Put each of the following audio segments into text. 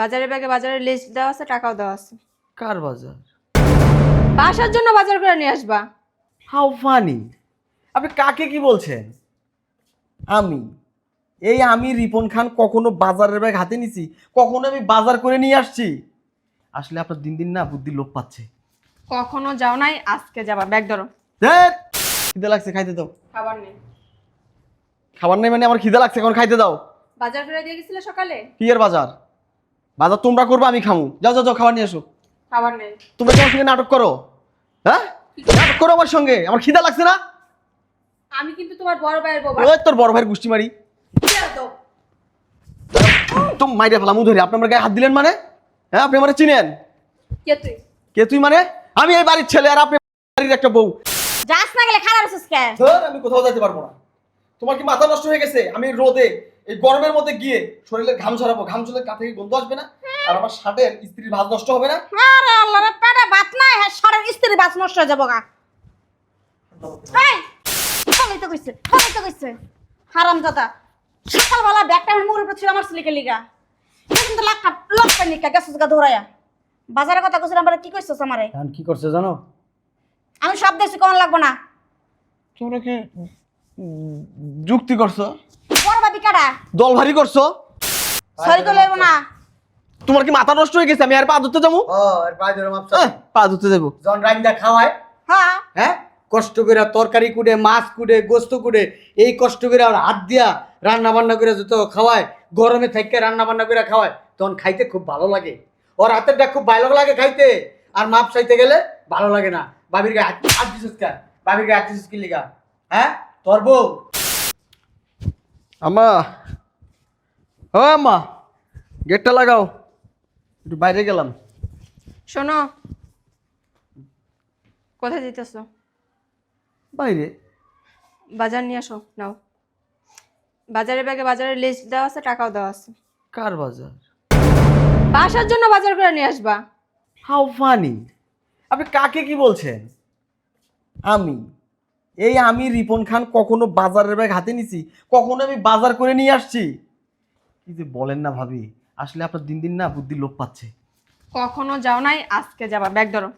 বাজারে ব্যাগে বাজারের লিস্ট দেওয়া আছে টাকাও দেওয়া আছে। কার বাজার? বাসার জন্য বাজার করে নিয়ে আসবা। হাউ ফানি আপনি কাকে কি বলছেন? আমি? এই আমি রিপন খান কখনো বাজারের ব্যাগ হাতে নিছি? কখনো আমি বাজার করে নিয়ে আসছি? আসলে আপনার দিন দিন না বুদ্ধি লোপ পাচ্ছে। কখনো যাও নাই আজকে যাবা। ব্যাগ ধরো। ধ্যাৎ, খিদে লাগছে খাইতে দাও। খাবার নেই। খাবার নেই মানে আমার খিদে লাগছে এখন খাইতে দাও। বাজার করে দিয়ে গেছিলে সকালে? কি এর বাজার? বাজার তোমরা করবে আমি খামু। যাও যাও যাও খাবার নিয়ে এসো খাবার নেই। তোমরা কি আমার সঙ্গে নাটক করো? হ্যাঁ? নাটক করো আমার সঙ্গে? আমার খিদা লাগছে না? আমি কিন্তু তোমার বড় ভাইয়ের বাবা ওই তোর বড় ভাইয়ের গুষ্টি মারি। তো মাইরে ফেলাম ধরে আপনি আমার গায়ে হাত দিলেন মানে? হ্যাঁ আপনি মানে চিনেন? কে তুই? কে তুই মানে? আমি এই বাড়ির ছেলে আর আপনি বাড়ির একটা বউ। যাস না গেলে খারাপ ধর আমি কোথাও যেতে পারব না। তোমার কি মাথা নষ্ট হয়ে গেছে? আমি রোদে এই গরমের মধ্যে গিয়ে শরীরের ঘাম ঝরাবো ঘাম ঝরলে গা থেকে গন্ধ আসবে না? আর আমার শার্টের স্ত্রীর ভাত নষ্ট হবে না? আরে আল্লাহ রে পেটে ভাত নাই হ্যাঁ সরের স্ত্রী বাস নষ্ট হয়ে যাব গা। এই ভালোই তো কইছে ভালোই তো কইছে। হারাম দাদা সকালবেলা ব্যাগটা আমার মুখের উপর ছিল আমার ছেলেকে লিগা। কিন্তু লাখ লাখ পানি কা গেছে গা দৌড়াইয়া বাজারের কথা কইছিলাম আমরা কি কইছস আমারে? এখন কি করছে জানো? আমি সব দেশে কোন লাগবো না। তোমরা কি যুক্তি করছ? দল ভারী করছ? সরি তো লইব না। তোমার কি মাথা নষ্ট হয়ে গেছে? আমি আর পা ধুতে যাব? ও আর ধরে পা ধুতে যাব। জন খাওয়ায়। হ্যাঁ। হ্যাঁ? কষ্ট করে তরকারি কুটে মাছ কুটে গোস্ত কুটে এই কষ্ট করে আর হাত দিয়া রান্না বান্না করে যত খাওয়ায় গরমে থাকতে রান্না বান্না করে খাওয়ায় তখন খাইতে খুব ভালো লাগে। ওর হাতেরটা খুব ভালো লাগে খাইতে। আর মাপ চাইতে গেলে ভালো লাগে না। বাবির গায়ে হাত হাত দিছিস কা বাবির গায়ে হাত দিছিস কি লিগা? হ্যাঁ? তোর বউ। আম্মা। ও আম্মা গেটটা লাগাও। একটু বাইরে গেলাম। শোনো কোথায় যেতেছো বাইরে। বাজার নিয়ে আসো নাও। বাজারে ব্যাগে বাজারের লিস্ট দেওয়া আছে টাকাও দেওয়া আছে। কার বাজার? বাসার জন্য বাজার করে নিয়ে আসবা। হাউ ফানি আপনি কাকে কি বলছেন? আমি। এই আমি রিপন খান কখনো বাজারের ব্যাগ হাতে নিছি কখনো আমি বাজার করে নিয়ে আসছি। কি যে বলেন না ভাবি আসলে আপনার দিন দিন না বুদ্ধি লোপ পাচ্ছে। কখনো যাও নাই আজকে যাবা ব্যাগ ধরো।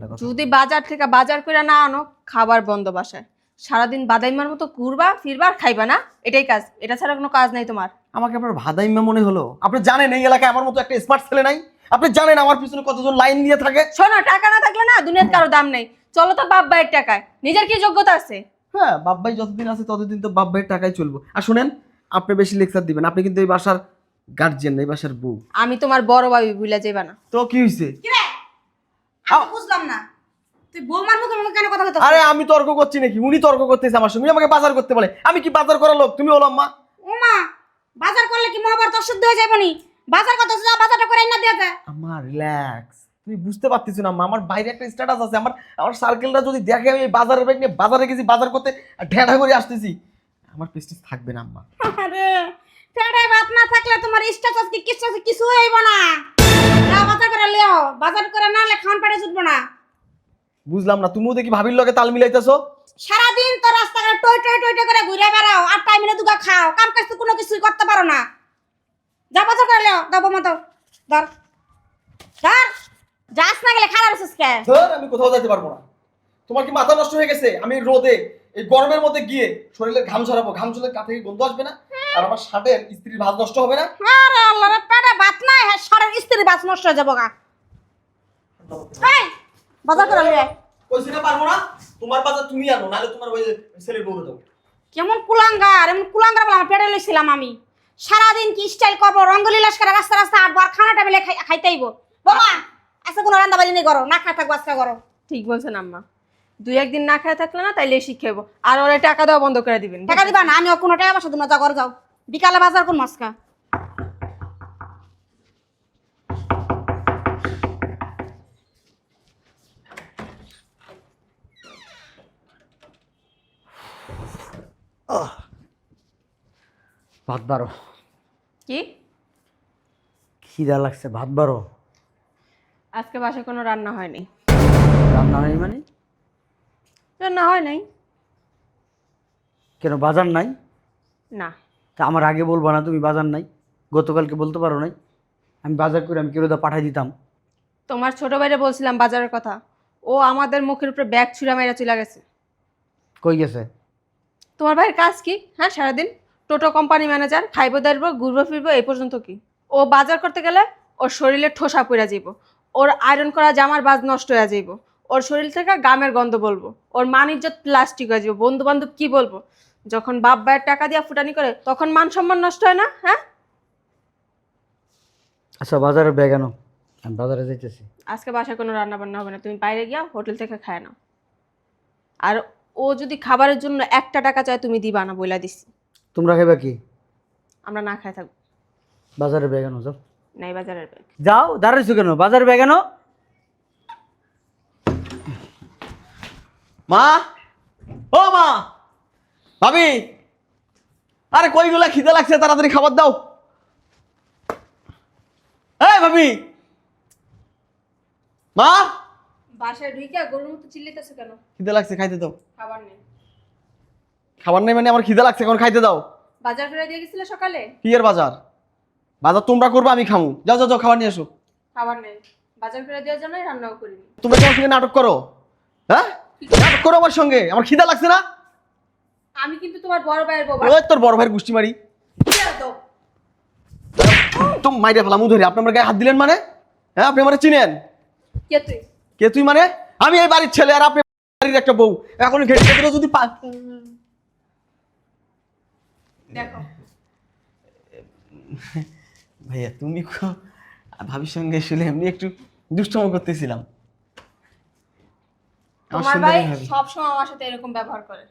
কথা। যদি বাজার থেকে বাজার করে না আনো খাবার বন্ধ বাসায়। সারাদিন বাদাইমার মতো ঘুরবা ফিরবা আর খাইবা না এটাই কাজ। এটা ছাড়া কোনো কাজ নাই তোমার। আমাকে আপনার ভাদাইম্মা মনে হলো। আপনি জানেন এই এলাকায় আমার মতো একটা স্মার্ট ছেলে নাই? আপনি জানেন আমার পিছনে কতজন লাইন দিয়ে থাকে? শোনো টাকা না থাকলে না দুনিয়ার কারও দাম নেই। চলো তো বাপ ভাইয়ের টাকায়। নিজের কি যোগ্যতা আছে? হ্যাঁ বাপ ভাই যতদিন আছে ততদিন তো বাপ ভাইয়ের টাকায় চলবো। আর শুনেন আপনি বেশি লেকচার দিবেন আপনি কিন্তু এই বাসার গার্জিয়ান এই বাসার বউ। আমি তোমার বড় ভাবি বুঝলা যাইবা না। তো কি হয়েছে কিরে আমি বুঝলাম না। তুই বৌমার মুখে মুখে কেন কথা কইতাছিস আরে আমি তর্ক করছি নাকি? উনি তর্ক করতেছে আমার সঙ্গে আমাকে বাজার করতে বলে। আমি কি বাজার করার লোক? তুমি হলো আম্মা। ওমা বাজার করলে কি মহাভারত অশুদ্ধ হয়ে যাবে নি বাজার কত যা বাজারটা করে না দিয়ে যায় আমার রিল্যাক্স তুমি বুঝতে পারতেছো না আমার বাইরে একটা স্ট্যাটাস আছে আমার আমার সার্কেলটা যদি দেখে আমি বাজারের ব্যাগ নিয়ে বাজারে গেছি বাজার করতে ঢেঁড়া করে আসতেছি। আমার প্রেস্টিজ থাকবে না আম্মা। আরে পেটে ভাত না থাকলে তোমার স্ট্যাটাস কি কিছু কিছু হইব না। যাও বাজার করে লিও বাজার করে না হলে খান পেটে জুটবো না। বুঝলাম না তুমিও দেখি ভাবির লগে তাল মিলাইতেছো? সারাদিন তো রাস্তাঘাটে টই টই টই টই করে ঘুরে বেড়াও আর টাইম টাইমে দুগা খাও কাম কাজ তো কোনো কিছুই করতে পারো না। যা বাজার করে লিও দাও মতো ধর। ধর। যাস না গেলে খারাপ আছিস কে ধর আমি কোথাও যেতে পারব না। তোমার কি মাথা নষ্ট হয়ে গেছে? আমি রোদে এই গরমের মধ্যে গিয়ে শরীরে ঘাম ঝরাবো। ঘাম ঝরলে গা থেকে গন্ধ আসবে না? আর আমার শার্টের স্ত্রীর ভাত নষ্ট হবে না? আরে আল্লাহ রে পেটে ভাত নাই হ্যাঁ সরের স্ত্রী বাস নষ্ট হয়ে যাব গা। এই বাজার করে লিও কইছি না পারব না? তোমার বাজার তুমি আনো নাহলে তোমার ওই যে ছেলের বউ দাও কেমন কুলাঙ্গার এমন কুলাঙ্গার বলে আমার পেটে লইছিলাম আমি। সারাদিন কি স্টাইল করব? রঙ্গলি লস্করে রাস্তা রাস্তা আটবো আর খানা টেবিলে খাই খাইতেইব বাবা! আজকে কোনো রান্না বাড়ি নেই করো। না খাই থাকব আজকে করো। ঠিক বলছেন আম্মা। দুই একদিন না খেয়ে থাকলে না তাইলে শিখাবো আর ওরা টাকা দেওয়া বন্ধ করে দিবেন। টাকা দিবা না আমি ও কোনো টাকা পয়সা দিন যা ঘর যাও। বিকালে বাজার কোন মাসকা ভাত বারো কি? খিদা লাগছে ভাত বারো আজকে বাসায় কোনো রান্না হয়নি রান্না হয়নি মানে? রান্না হয় নাই। কেন বাজার নাই? না। তা আমার আগে বলব না তুমি বাজার নাই। গতকালকে বলতে পারো নাই। আমি বাজার করে আমি কেরোদা পাঠাই দিতাম। তোমার ছোট ভাইরে বলছিলাম বাজারের কথা। ও আমাদের মুখের উপরে ব্যাগ ছুঁড়া মেরে চলে গেছে। কই গেছে? তোমার ভাইয়ের কাজ কি? হ্যাঁ সারাদিন টোটো কোম্পানি ম্যানেজার খাইবো দাঁড়বো ঘুরবো ফিরবো এই পর্যন্ত কি? ও বাজার করতে গেলে ওর শরীরে ঠোসা পড়া যাইব। ওর আয়রন করা জামার বাজ নষ্ট হয়ে যাইব। ওর শরীর থেকে গামের গন্ধ বলব। ওর মান ইজ্জত প্লাস্টিক হয়ে যাব বন্ধু বান্ধব কি বলব? যখন বাপ ভাইয়ের টাকা দিয়া ফুটানি করে তখন মান সম্মান নষ্ট হয় না? হ্যাঁ? আচ্ছা বাজারে ব্যাগ আনো। আমি বাজারে যাইতেছি। আজকে বাসায় কোনো রান্না বান্না হবে না। তুমি বাইরে গিয়া হোটেল থেকে খায় নাও। আর ও যদি খাবারের জন্য একটা টাকা চায় তুমি দিবা না বইলা দিছি। তোমরা খাইবা কি? আমরা না খাই থাকব। বাজারে ব্যাগ আনো যাও। নাই বাজারের ব্যাগ যাও দাঁড়াইছো কেন? বাজারে ব্যাগ আনো। মা? ও মা! ভাবি! আরে কইগুলা খিদে লাগছে তাড়াতাড়ি খাবার দাও। এই ভাবি! মা? বাসায় ঢুইকা গরুর মতো চিল্লিতেছে কেন? খিদে লাগছে খাইতে দাও। খাবার নেই। খাবার নেই মানে আমার খিদে লাগছে এখন খাইতে দাও। বাজার ফেরা দিয়ে গেছিলে সকালে? কি এর বাজার? বাজার তোমরা করবে আমি খামু। যাও যাও যাও খাবার নিয়ে এসো খাবার নেই। বাজার ফেরা দেওয়ার জন্যই রান্নাও করিনি। তোমরা কি আমার সঙ্গে নাটক করো? হ্যাঁ? নাটক করো আমার সঙ্গে। আমার খিদে লাগছে না? আমি কিন্তু তোমার বড় ভাইয়ের বাবা ওই তোর বড় ভাইয়ের গুষ্টি মারি। তো মাইরে ফেলাম ধরে আপনি আমার গায়ে হাত দিলেন মানে? হ্যাঁ আপনি আমার চিনেন? কে তুই? কে তুই মানে? আমি এই বাড়ির ছেলে আর আপনি বাড়ির একটা বউ। এখন ঘেটে ঘেটে যদি পা দেখো। ভাইয়া তুমি ভাবির সঙ্গে শুলে এমনি একটু দুষ্টম করতেছিলাম। তোমার ভাই আমার সাথে এরকম ব্যবহার করে।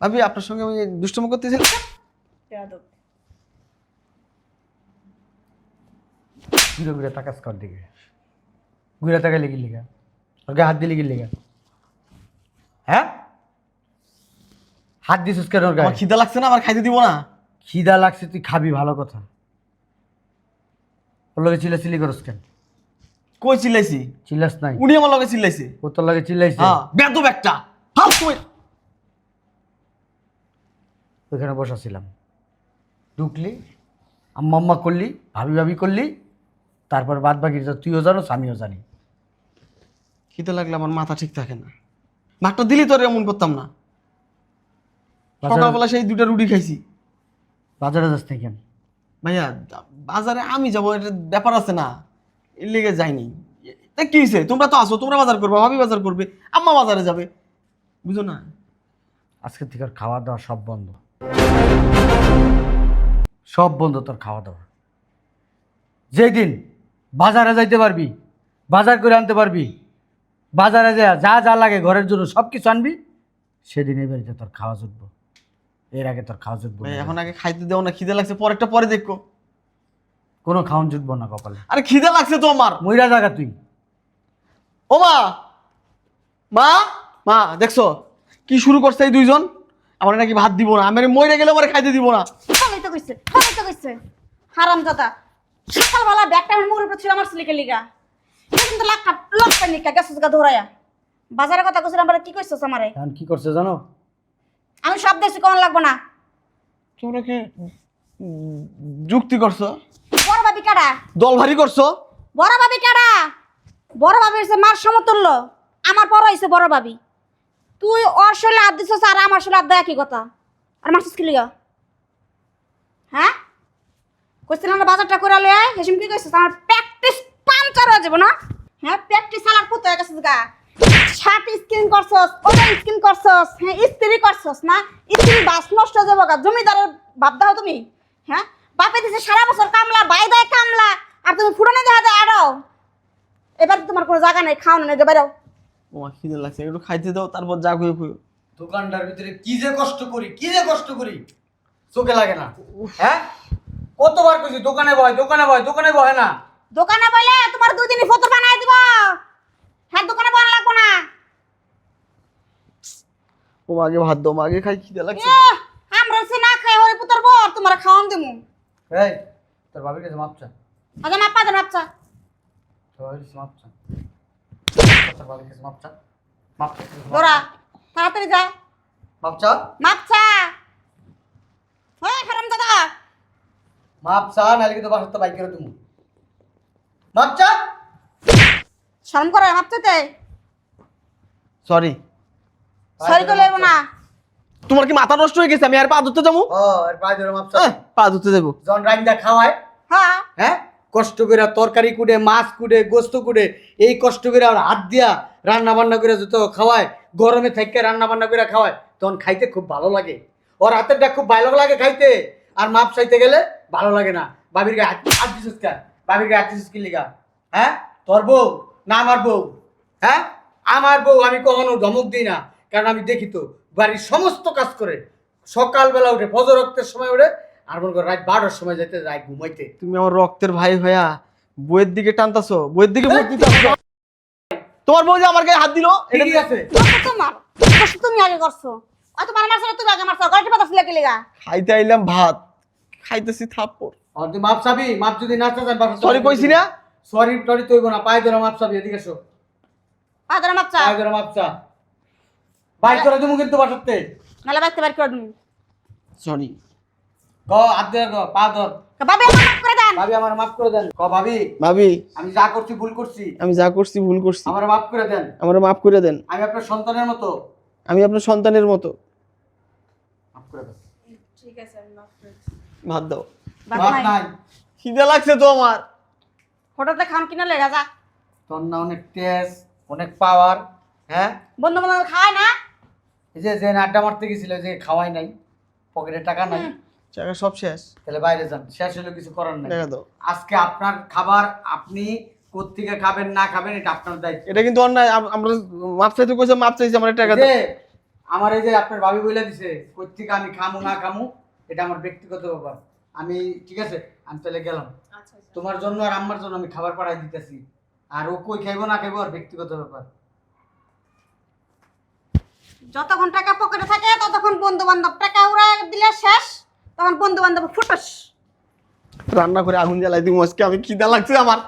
ভাবি আপনার সঙ্গে আমি দুষ্টম করতেছিলাম? বেয়াদব। ঘুরে ঘুরে তাকাস কর দিকে? ঘুরে ওর গায়ে হাত দিলে কি লিগা। হ্যাঁ? হাত দিছিস কেন ওর গায়ে? খিদে লাগছে না আমার খাইতে দিব না। খিদা লাগছে তুই খাবি ভালো কথা। ওর লগে চিল্লাচিল্লি করস কেন? কই চিল্লাইছি? চিল্লাস নাই। উনি আমার লগে চিল্লাইছে। ও তোর লগে চিল্লাইছে? হ্যাঁ বেদব একটা। হাত তুমি ওইখানে বসাছিলাম। ঢুকলি আম্মা আম্মা করলি ভাবি ভাবি করলি তারপর বাদ বাকি তুইও জানোস আমিও জানি। খিদে লাগলে আমার মাথা ঠিক থাকে না। ভাতটা দিলি তোর এমন করতাম না। সকালবেলা সেই দুটা রুটি খাইছি। বাজারে যাস কেন? ভাইয়া, বাজারে আমি যাব, এটা ব্যাপার আছে না। এর লেগে যাইনি। তা কি হয়েছে তোমরা তো আসো তোমরা বাজার করবে, ভাবি বাজার করবে, আম্মা বাজারে যাবে। বুঝো না। আজকের থেকে আর খাওয়া দাওয়া সব বন্ধ। সব বন্ধ তোর খাওয়া দাওয়া। যেদিন বাজারে যাইতে পারবি, বাজার করে আনতে পারবি, বাজারে যা যা যা লাগে ঘরের জন্য সব কিছু আনবি, সেদিন এই বাড়িতে তোর খাওয়া জুটবো। এর আগে তোর খাওয়া জুটবো ভাই এখন আগে খাইতে দেও না খিদে লাগছে পরেরটা পরে দেখো কোনো খাওয়ান জুটবো না কপালে। আরে খিদে লাগছে তো আমার। ময়রা জায়গা তুই। ও মা! মা? মা দেখছ? কি শুরু করছে এই দুইজন? আমার নাকি ভাত দিব না আমি মরে গেলে আমার খাইতে দিব না। ভালোই তো কইছে ভালোই তো কইছে। হারাম দাদা সকালবেলা ব্যাগটা আমার মুখের উপর ছিল আমার ছেলেকে লিগা। কিন্তু লাখ লাখ নিকা গেছিস গা দৌড়াইয়া বাজারের কথা কইছিলাম আমার কি কইছিস আমারে? এখন কি করছে জানো? আমি সব দেখছি কোন লাগবো না। তোমরা কি যুক্তি করছ? বড় ভাবি কারা? দল ভারী করছ? বড় ভাবি কারা? বড় ভাবি হচ্ছে মার সমতুল্য। আমার বড় হয়েছে বড় ভাবি। তুই ওর শরীরে হাত দিছিস আর আমার শরীরে হাত দেয় একই কথা। আর মারছিস কি লিগা? হ্যাঁ? কইছিলাম না বাজারটা করে লয়ে হেসিম কি কইছিস? আমার প্র্যাকটিস পাঞ্চার হয়ে যাব না? হ্যাঁ প্র্যাকটিস চালার পুত হয়ে গেছিস গা। শার্ট স্কিন করছস ওটা স্কিন করছস হ্যাঁ ইস্ত্রি করছস না? ইস্ত্রি বাস নষ্ট হয়ে যাব জমিদারের বাপ দাও তুমি হ্যাঁ? বাপে দিছে সারা বছর কামলা বাই দেয় কামলা আর তুমি ফুরনে দেখা যায় আড়াও এবার তোমার কোনো জায়গা নেই খাও না বেরো তোমার খিদে লাগছে একটু খাইতে দাও তারপর যা খুঁয়ে খুঁয়ে দোকানটার ভিতরে কি যে কষ্ট করি কি যে কষ্ট করি চোখে লাগে না। হ্যাঁ? কতবার কইছি দোকানে বয় দোকানে বয় দোকানে বয় না? দোকানে বলে তোমার দুই দিনই ফটো বানাই দিব। হ্যাঁ দোকানে বল লাগবো না। ও আগে ভাত দাও মা আগে খাই খিদে লাগছে। আমরা সে না খাই হরি পুতর বর তোমার খাওয়ান দিমু। এই তোর বাবির কাছে মাপ চা। আচ্ছা মাপা দেন আচ্ছা তোর বাবির কাছে মাপ চা। তোর বাবির কাছে মাপ চা। মাপ চা দোরা তাড়াতাড়ি যা। মাপ চা? মাপচা হয় হারাম দাদা। মাপ চা নাহলে কিন্তু বাসার তো বাইক করে তুমি। মাপ চা? শরম করে ভাবতে সরি সরি তো লেবো না। তোমার কি মাথা নষ্ট হয়ে গেছে? আমি আর পা ধরতে যাব? ও আর ধরে মাপ পা ধরতে যাব। জন রাইন্দা খাওয়ায়। হ্যাঁ। হ্যাঁ? কষ্ট করে তরকারি কুড়ে মাছ কুড়ে গোস্ত কুটে এই কষ্ট করে আর হাত দিয়া রান্না বান্না করে যত খাওয়ায় গরমে থাকতে রান্না বান্না করে খাওয়ায় তখন খাইতে খুব ভালো লাগে। ওর হাতেরটা খুব ভালো লাগে খাইতে। আর মাপ চাইতে গেলে ভালো লাগে না। বাবির গায়ে হাত হাত দিছিস কেন? বাবির গায়ে হাত দিছিস কি লিগা? হ্যাঁ? তোর বউ। না আমার বউ। হ্যাঁ? আমার বউ আমি কখনো ধমক দিই না। কারণ আমি দেখি তো বাড়ির সমস্ত কাজ করে। সকালবেলা উঠে ফজর রক্তের সময় উঠে আর মনে করো রাত বারোটার সময় যেতে রাত ঘুমাইতে। তুমি আমার রক্তের ভাই হইয়া বইয়ের দিকে টানতাছো বইয়ের দিকে দিতেছো তোমার বউ যে আমার গায়ে হাত দিল ঠিকই আছে। তোমার তুমি আগে করছ। অত মারছো না তুমি আগে মারছো। গল্প পাতা ছিল লেগা। খাইতে আইলাম ভাত খাইতেছি থাপ্পড়। আর মাপ চাবি মাপ যদি না চান সরি কইছি না। সরি টরি তুই না। পায়ে ধরে মাপ চাবি এদিকে এসো। আদর মাপচা পায়ে ধরে মাপ চা। করে তুমি কিন্তু বাসাতে। নালে বাইতে বার করে দিন সরি ক হাত ধরে ক পা ধর। বাবা আমার মাফ করে দেন। ভাবি আমার মাফ করে দেন। ক ভাবি। ভাবি। আমি যা করছি ভুল করছি। আমি যা করছি ভুল করছি। আমার মাফ করে দেন। আমার মাফ করে দেন। আমি আপনার সন্তানের মতো। আমি আপনার সন্তানের মতো। মাফ করে দেন। ঠিক আছে আমি মাফ করে ভাত দাও। নাই। নাই। খিদে লাগছে তো আমার। হোটেলতে খান কিনা লেগা যা। তোর না অনেক তেজ অনেক পাওয়ার হ্যাঁ? বন্ধু বান্ধব খায় না? এই যে যে আড্ডা মারতে গেছিল যে খাওয়াই নাই পকেটে টাকা নাই টাকা সব শেষ। তাহলে বাইরে যান শেষ হলে কিছু করার নাই। দাও। আজকে আপনার খাবার আপনি কোত্থেকে খাবেন না খাবেন এটা আপনার দায়িত্ব। এটা কিন্তু অন্যায় আমরা মাপ চাইতে কইছে মাপ চাইছি আমার টাকা এই দাও। আমার এই যে আপনার ভাবি বলে দিছে কোত্থেকে আমি খামু না খামু এটা আমার ব্যক্তিগত ব্যাপার। আমি ঠিক আছে আমি তাহলে গেলাম। আচ্ছা আচ্ছা। তোমার জন্য আর আমার জন্য আমি খাবার পাঠাই দিতেছি। আর ও কই খাইবো না খাইবো আর ব্যক্তিগত ব্যাপার। যতক্ষণ টাকা পকেটে থাকে ততক্ষণ বন্ধু বান্ধব টাকা উড়া দিলে শেষ তখন বন্ধু বান্ধব ফুটস। রান্না করে আগুন জ্বালাই দিব আজকে আমি খিদা লাগছে আমার।